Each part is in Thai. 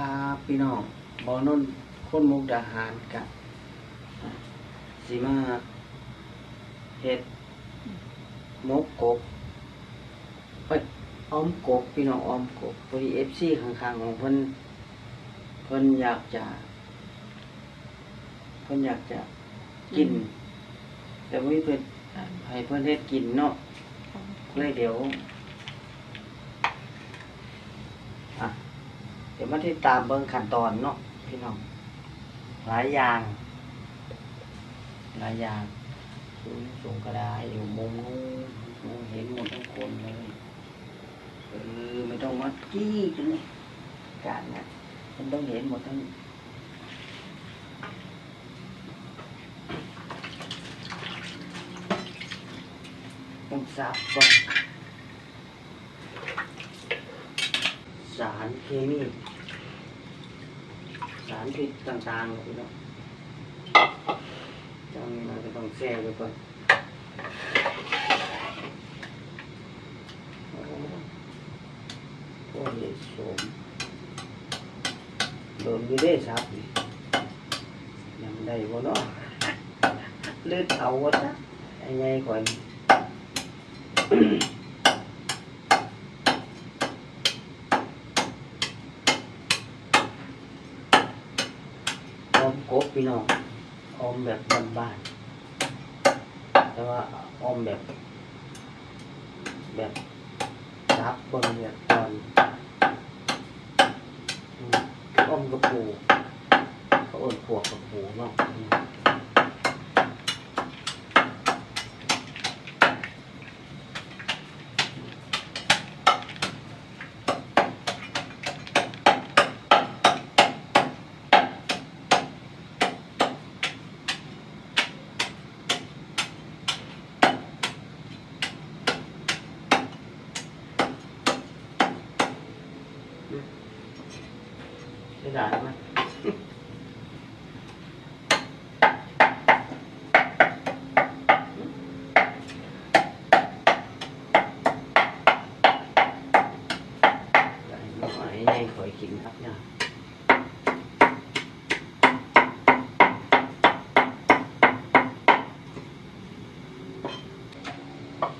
ดีครับพี่น้องบอนนท์คนมุกดาหารกะสีมาเห็ดหมกกบไปอ้อมกบพี่น้องอ้อมกบพอดีเอฟซีข้างๆของเพิ่นเพิ่นอยากจะเพิ่นอยากจะกิน แต่ว่าเพิ่นให้เพิ่นเฮ็ดกินเนาะเลยเดี๋ยว อะ เดี๋ยวมาที่ตามเบิ่งขั้นตอนเนาะพี่น้องหลายอย่าง หลายอย่างสูงสูงกระดอยู่มุมนู้นมองเห็นหมดทุกคนเลยเออไม่ต้องมาจี้กันเลยการนะมันต้องเห็นหมดทั้งต้องสับก่อน สารเคมีสารพิษต่างๆพี่น้องจังเราก็ต้องแช่ไว้ก่อนโอ้โหเห็ดสมโดนอยู่ได้ซับยังได้บ่เนาะเลือดเอาวะจ้ะไอ้ไงก่อน ออม กบพี่น้องออมแบบบ้านๆแต่ว่าออมแบบ แบบซับเบนแบบตอนอมอมกระปูเขาเอิ้นพวกกระปูเนาะ อืมได้ด่าไหมได้หน่อยให้ข่อยกินครับเนี่ย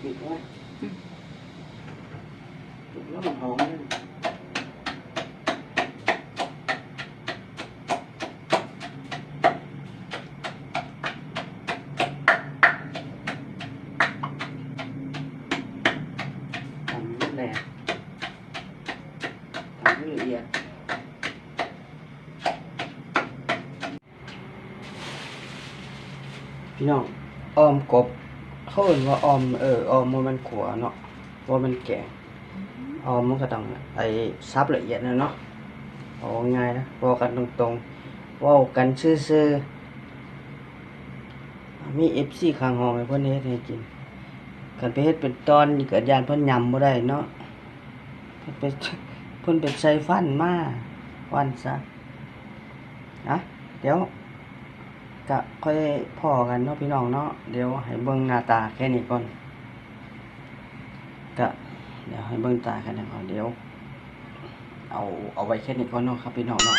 ปิดไว้ปิดแล้วมันหอมเลย ทำนี่แหละทำให้ละเอียด พี่น้องออมกบเขาเอ่นว่าออมเออออมว่ามันขัวเนาะว่ามันแก่ออมมันก็ต้องไอ้ซับละเอียดนะเนาะเอาง่ายนะเว่ากันตรงๆเว่ากันซื่อๆมีเอฟซีข้างห้องให้เพื่อนเฮ็ดให้กินกันไปเฮ็ดเป็นตอนเกิดยานเพิ่นยำบ่ได้เนาะเพิ่นไปเพิ่นเป็นใส่ฟันมาวันซะนะเดี๋ยว ก็ค่อยพอกันเนาะพี่น้องเนาะเดี๋ยวให้เบิ้งหน้าตาแค่นี้ก่อนก็เดี๋ยวให้เบิ้งตากันก่อนเดี๋ยว เอาเอาไว้แค่นี้ก่อนเนาะครับพี่น้องเนาะ